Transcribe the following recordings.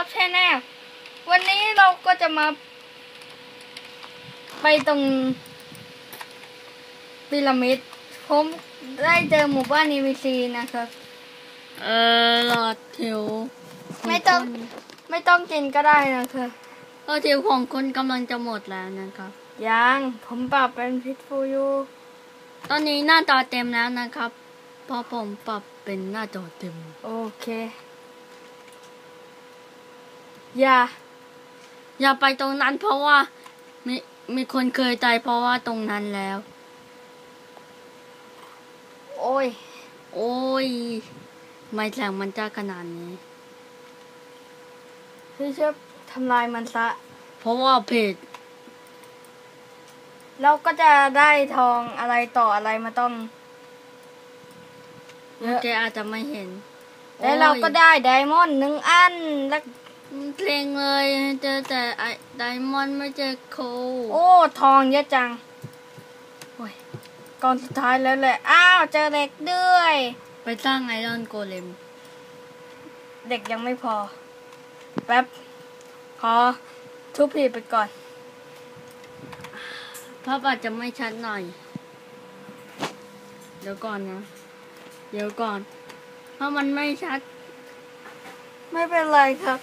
ครับแช่แน่วันนี้เราก็จะมา ไปตรงพีระมิดผมได้เจอหมู่บ้านนีวีซีนะครับ เออหลอดเทวไม่ต้องไม่ต้องกินก็ได้นะครับหลอดเทวของคนกำลังจะหมดแล้วนะครับยังผมปรับเป็นพิษฟูอยู่ตอนนี้หน้าจอเต็มแล้วนะครับเพราะผมปรับเป็นหน้าจอเต็ม โอเค อย่า อย่าไปตรงนั้นเพราะว่ามีมีคนเคยตายเพราะว่าตรงนั้นแล้ว โอ้ย โอ้ย ไม่แสงมันจะขนาดนี้พี่เชื่อทำลายมันซะ เพราะว่าเพจเราก็จะได้ทองอะไรต่ออะไรมาต้องเยอะแกอาจจะไม่เห็น แล้วเราก็ได้ไดมอนด์หนึ่งอัน แล้วโอ้ย เพลงเลยเจอแต่ไอไดมอนด์ไม่เจอโคลโอ้ทองเยอะจังโอ้ยก่อนสุดท้ายแล้วแหละ อ้าวเจอเด็กด้วย ไปสร้างไอรอนโกเลม เด็กยังไม่พอ แป๊บ ขอทุบผีไปก่อนภาพอาจจะไม่ชัดหน่อย เดี๋ยวก่อนนะ เดี๋ยวก่อน เพราะมันไม่ชัด ไม่เป็นไรครับ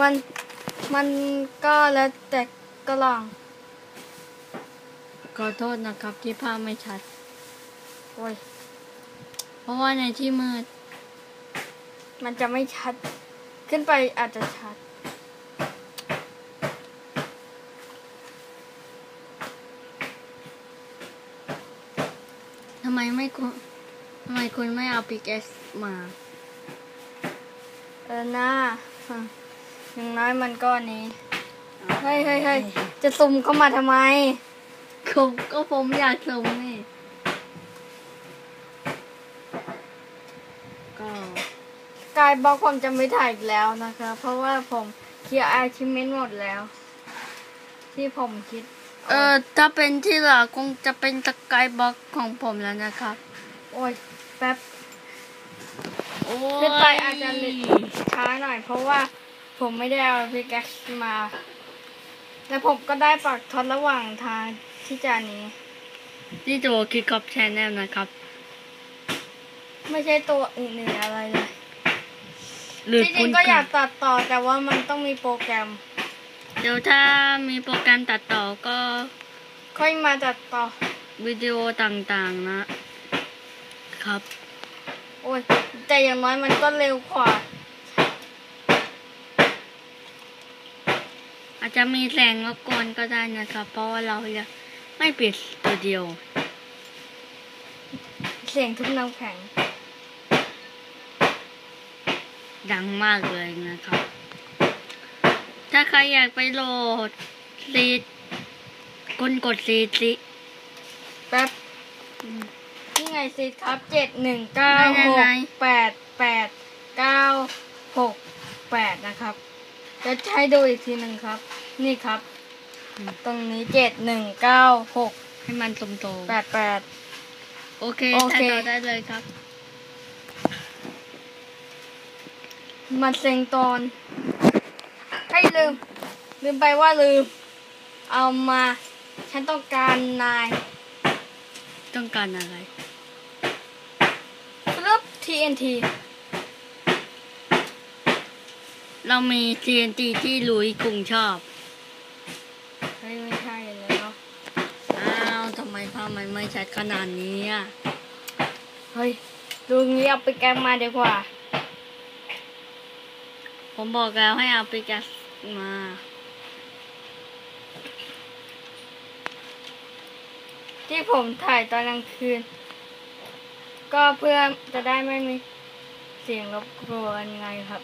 มันมันก็แล้วแต่ก็ลอง ขอโทษนะครับที่ภาพไม่ชัด โอ้ย เพราะว่าในที่มืด มันจะไม่ชัด ขึ้นไปอาจจะชัด ทำไมไม่คุณทำไมคุณไม่เอาปิกเอสมา เออหน้าฮะ อย่างน้อยมันก็อันนี้เฮ้ยเฮ้ยเฮ้ยจะซุ่มเข้ามาทำไมผมก็ผมอยากส่งนี่ ก็กายบล็อกผมจะไม่ถ่ายอีกแล้วนะคะ เพราะว่าผมเคลียร์อาชิเมนหมดแล้ว ที่ผมคิด เออถ้าเป็นที่เหลือคงจะเป็นสกายบล็อกของผมแล้วนะครับ โอ้ยแป๊บโอ้ขึ้นไปอาจจะช้าหน่อยเพราะว่า ผมไม่ได้เอาพิกแอคมาแล้วผมก็ได้ปักทดระหว่างทางที่จะหนี้นี่ตัวคิกอ f แชนแนลนะครับ ไม่ใช่ตัวอื่นๆอะไรเลยหรือที่จคุริณงก็อยากตัดต่อแต่ว่ามันต้องมีโปรแกรม เดี๋ยวถ้ามีโปรแกรมตัดต่อก็ ค่อยมาตัดต่อวิดีโอต่างๆนะ ครับ โอ้ยแต่อย่างน้อยมันก็เร็วกว่า อาจจะมีแสงรบกวนก็ได้นะครับ เพราะว่าเรายังไม่ปิดสตูดิโอเสียงทุบน้ำแข็ง ดังมากเลยนะครับ ถ้าใครอยากไปโหลดซีดคุณกดซีดสิแป๊บนี่ไงสิครับเจ็ดหนึ่งเก้าหกแปดแปดเก้าหกแปดนะครับ จะใช้ดูอีกทีหนึ่งครับ นี่ครับ ตรงนี้เจ็ดหนึ่งเก้าหกให้มันตรงแปดแปด ๆโอเคโอเคถ่ายต่อได้เลยครับ มันเซ็งตอน ให้ลืม ลืมไปว่าลืม เอามา ฉันต้องการนายต้องการอะไรปึ๊บ TNT เรามี TNT ที่ลุยกรุงชอบเฮ้ยไม่ใช่แล้วอ้าวทำไมภาพมันไม่ชัดขนาดนี้อะ เฮ้ยดูงี้เอาไปแกงมาดีกว่า ผมบอกแล้วให้เอาไปกัสมาที่ผมถ่ายตอนกลางคืน ก็เพื่อจะได้ไม่มีเสียงรบกวนไงครับ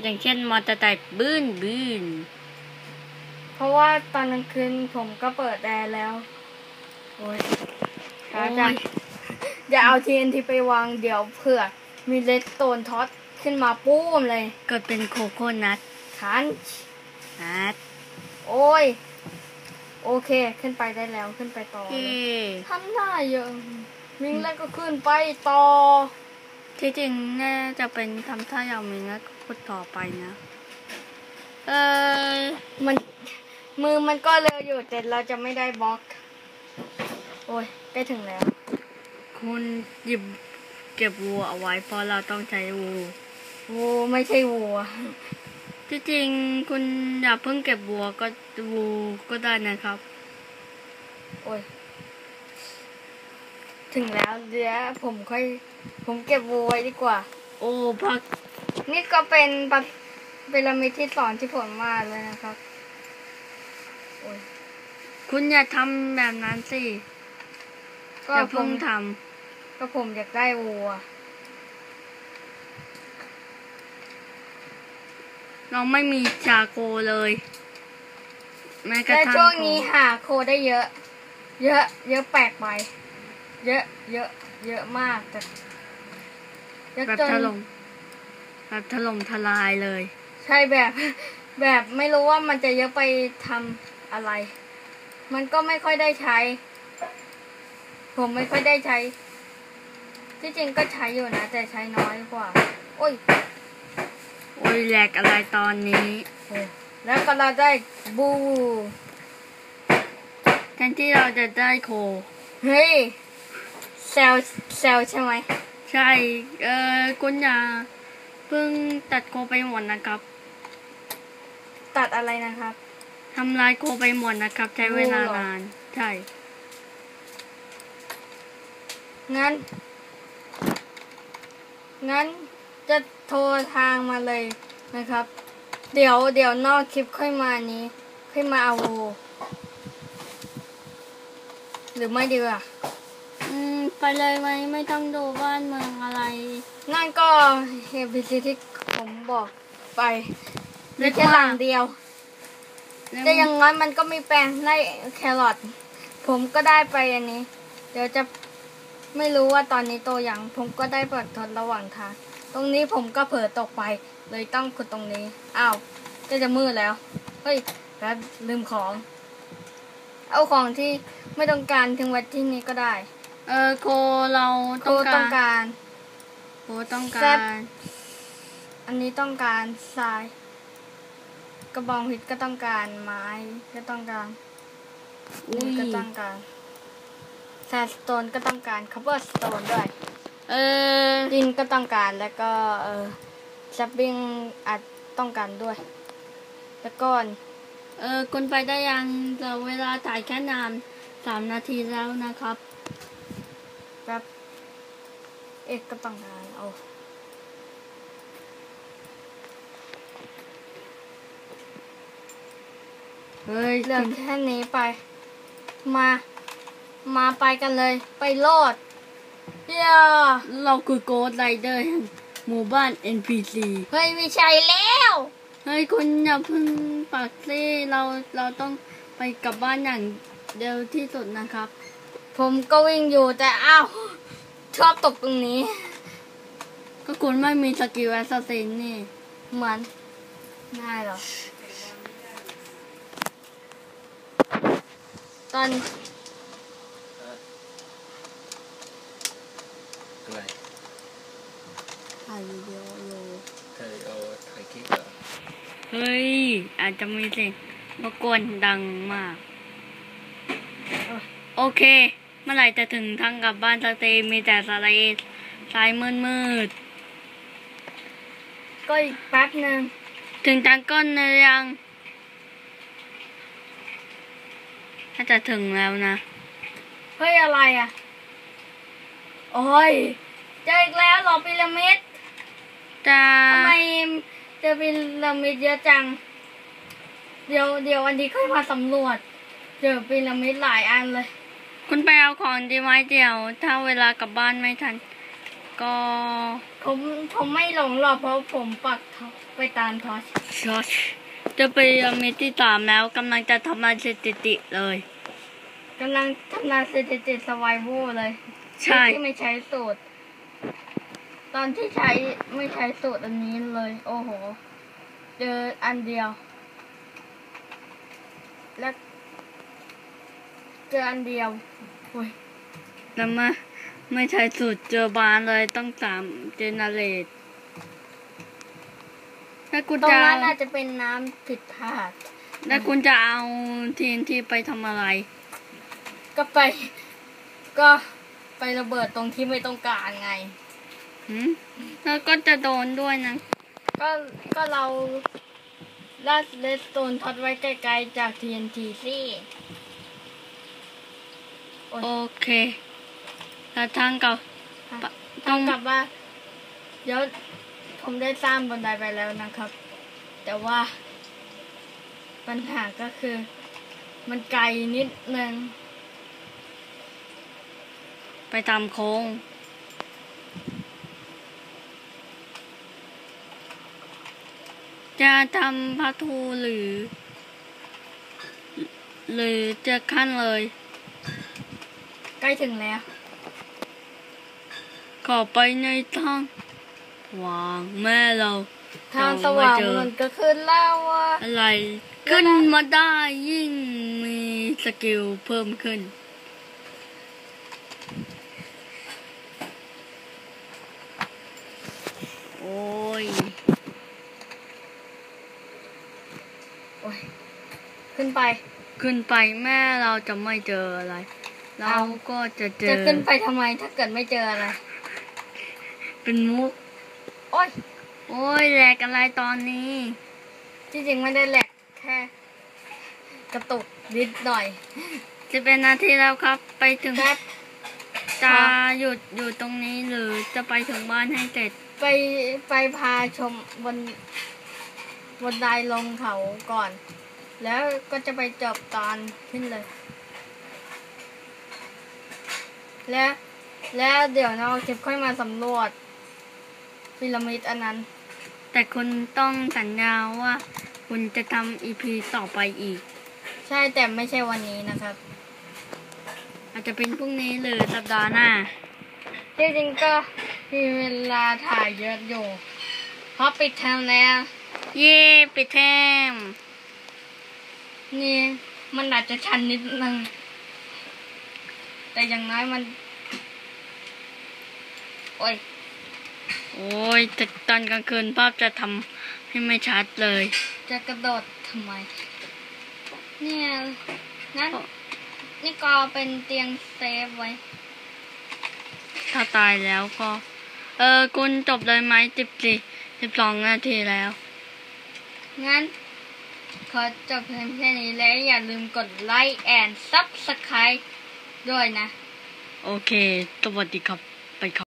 อย่างเช่นมอเตอร์ไซค์บื้นบื้นเพราะว่าตอนกลางคืนผมก็เปิดแอร์แล้ว โอ้ยช้าจังอย่าเอา TNT ไปวางเดี๋ยวเผื่อ มีเลสโตนท็อตขึ้นมาปุ้มเลยเกิดเป็นโคโค่นัทขันนัทโอ้ย โอเคขึ้นไปได้แล้วขึ้นไปต่อเฮ้เลยทำได้เยอะมิงแล้วก็ขึ้นไปต่อที่จริงน่าจะเป็นทำท่าอย่างมีนะก็ พูดต่อไปนะ เออมันมือมันก็เร็วอยู่แต่เราจะไม่ได้บล็อก โอ้ยใกล้ถึงแล้ว คุณหยิบเก็บวัวเอาไว้เพราะเราต้องใช้วัววัวไม่ใช่วัว ที่จริงคุณอย่าเพิ่งเก็บวัวก็วัวก็ได้นะครับ โอ้ยถึงแล้วเดี๋ยวผมค่อย ผมเก็บวัวไว้ดีกว่า โอ้พัก นี่ก็เป็นปะพีระมิดที่สอนที่ผมมาเลยนะครับ โอ้ยคุณอย่าทำแบบนั้นสิก็อย่าผเพิ่มงทก็ผมอยากได้วัวำเราไม่มีชาโคเลย แม้กระแต่ทั่งช่วงโคนี้หาโคได้เยอะ เยอะ เยอะแปลกไป เยอะ เยอะ เยอะมากแต่เยอะแบบจนถล่ม แบบถล่มทลายเลย ใช่แบบแบบไม่รู้ว่ามันจะเยอะไปทำอะไร มันก็ไม่ค่อยได้ใช้ ผมไม่ค่อยได้ใช้ ที่จริงก็ใช้อยู่นะ แต่ใช้น้อยกว่า โอ้ย โอ้ยแหลกอะไรตอนนี้โอ้แล้วก็เราได้บูแทนที่เราจะได้โค เฮ้ยเซลเซลใช่ไหม ใช่ เออคุณอย่าเพิ่งตัดโคไปหมดนะครับ ตัดอะไรนะครับทำลายโคไปหมดนะครับ ใช้เวลาโอ้เหรอนานใช่งั้น งั้นจะโทรทางมาเลยนะครับ เดี๋ยวเดี๋ยวนอกคลิปค่อยมานี้ ค่อยมาเอาโวหรือไม่ดีกว่า อืมไปเลยไหมไม่ต้องดูบ้านเมืองอะไร นั่นก็เฮบิซิที่ผมบอกไปเรีมียกแค่ว่าหลังเดียวแล้วแต่อยังน้อยมันก็มีแปลงได้แครอทผมก็ได้ไปอันนี้ เดี๋ยวจะไม่รู้ว่าตอนนี้โตอย่าง ผมก็ได้เปิดทดระหว่างทางตรงนี้ผมก็เผลอตกไป เลยต้องขุดตรงนี้อ้าวก็จะมืดแล้วเฮ้ยแล้วลืมของ เอาของที่ไม่ต้องการถึงไวัดที่นี้ก็ได้ เออโคเราโคต้องต้องการการโคต้องแซ่กาบรอันนี้ต้องการทราย กระบองเพชรก็ต้องการไม้ก็ต้องการอุ้นี่ยก็ต้องการแซนสโตนก็ต้องการคัพเปอร์สโตนด้วยเออดินก็ต้องการแล้วก็เออซับบิงอาจต้องการด้วย แล้วก็เออคุณไปได้ยังแต่เวลาถ่ายแค่นานสามนาทีแล้วนะครับ แบบเอกก็ต้องการโอ้เฮ้ยเหลือคุณแค่นี้ไป มา มาไปกันเลย ไปโลดเย้เราคือโกดไรเดอร์แห่งหมู่บ้าน NPC เฮ้ยไม่ใช่แล้ว เฮ้ยคุณอย่าเพึ่งปักซี่เราเราต้องไปกลับบ้านอย่างเร็วที่สุดนะครับ ผมก็วิ่งอยู่แต่อ้าวชอบตกตรงนี้ ก็คุณไม่มีสกิลแอสซัสซินนี่ เหมือนง่ายเหรอ ตอนอะไรถ่ายวิดีโออยู่เธอเอาถ่ายคลิปเหรอ เฮ้ย อาจจะมีเสียงรบกวนดังมาก โอเค เมื่อไหร่จะถึงทางกลับบ้านสักทีมีแต่สไลด์สายมืดมืดก็อีกแป๊บหนึ่งๆถึงทางก้นหรือยังน่าจะถึงแล้วนะ เฮ้ย อะไรอะ โอ้ย เจออีกแล้วเหรอพีระมิดจะทำไมเจอพีระมิดเยอะจัง เดี๋ยวเดี๋ยววันนี้ค่อยมาสำรวจ เจอพีระมิดหลายอันเลย คุณไปเอาของดีไหมเดี๋ยว ถ้าเวลากลับบ้านไม่ทัน ก็ผมผมไม่หลงหรอกเพราะผมปักท็อปไปตามทอชช็อตจะไปยังมีที่สามแล้วกำลังจะทำลายสถิติเลยกำลังทำลายสถิติสไวโวเลย ใช่ที่ไม่ใช้สูตร ตอนที่ใช้ไม่ใช้สูตรอันนี้เลย โอ้โห เจออันเดียว และ เจออันเดียวโอ้ยแล้วมาไม่ใช่สูตรเจอบานเลยต้องสามเจเนเรตแล้วคุณตรงจะนั้นอาจจะเป็นน้ำผิดพลาดแล้วคุณจะเอาทีนทีไปทำอะไร ก็ไป ก็ไประเบิดตรงที่ไม่ต้องการไง หืมแล้วก็จะโดนด้วยนะ ก็ก็เราลาดเลสโตนท็อตไว้ไกลๆจาก TNT สิ โอ้ยโอเคแล้วทางเก่าปะต้ต้อองงกลับว่า เดี๋ยวผมได้สร้างบันไดไปแล้วนะครับ แต่ว่า ปัญหาก็คือ มันไกลนิดนึง ไปตามโค้งจะทำพัทูหรือ หรือจะขั้นเลย ใกล้ถึงแล้ว ขอไปในทางวางแม่เราทางสว่างเรไม่เจอมันก็ขึ้นแล้วว่าอะไรขึ้นมาได้ยิ่งมีสกิลเพิ่มขึ้น โอ้ย โอ้ย ขึ้นไป ขึ้นไปแม่เราจะไม่เจออะไร เราเอาก็จะเจจะอขึ้นไปทำไมถ้าเกิดไม่เจออะไร เป็นมุก โอ้ย โอ้ยแหลกอะไรตอนนี้ที่จริงไม่ได้แหลกแค่ กระตุกนิดหน่อย จะเป็นนาทีแล้วครับ ไปถึงแป๊บจะหยุดอยู่ตรงนี้หรือจะไปถึงบ้านให้เสร็จ ไปไปพาชมบนบนไดลงเขาก่อน แล้วก็จะไปจบตอนขึ้นเลย และแล้วเดี๋ยวเราจะค่อยมาสำรวจพีระมิดอันนั้น แต่คุณต้องสัญญาว่าคุณจะทำอีพีต่อไปอีก ใช่แต่ไม่ใช่วันนี้นะครับ อาจจะเป็นพรุ่งนี้หรือสัปดาห์หน้าที่จริงก็มีเวลาถ่ายเยอะอยู่เพราะปิดเทอมแล้ว เย่ปิดเทอมนี่มันอาจจะชันนิดนึง แต่อย่างน้อยมัน โอ้ย โอ้ยแต่ตอนกลางคืนภาพจะทำให้ไม่ชัดเลย จะกระโดดทำไม เนี่ยงั้น นี่ก็เป็นเตียงเซฟไว้ ถ้าตายแล้วก็ เออคุณจบเลยไหมสิบสี่สิบสองนาทีแล้ว งั้นขอจบเพียงแค่นี้และอย่าลืมกดไลค์แอนซับสไครต์ ด้วยนะ โอเค สวัสดีครับ ไปครับ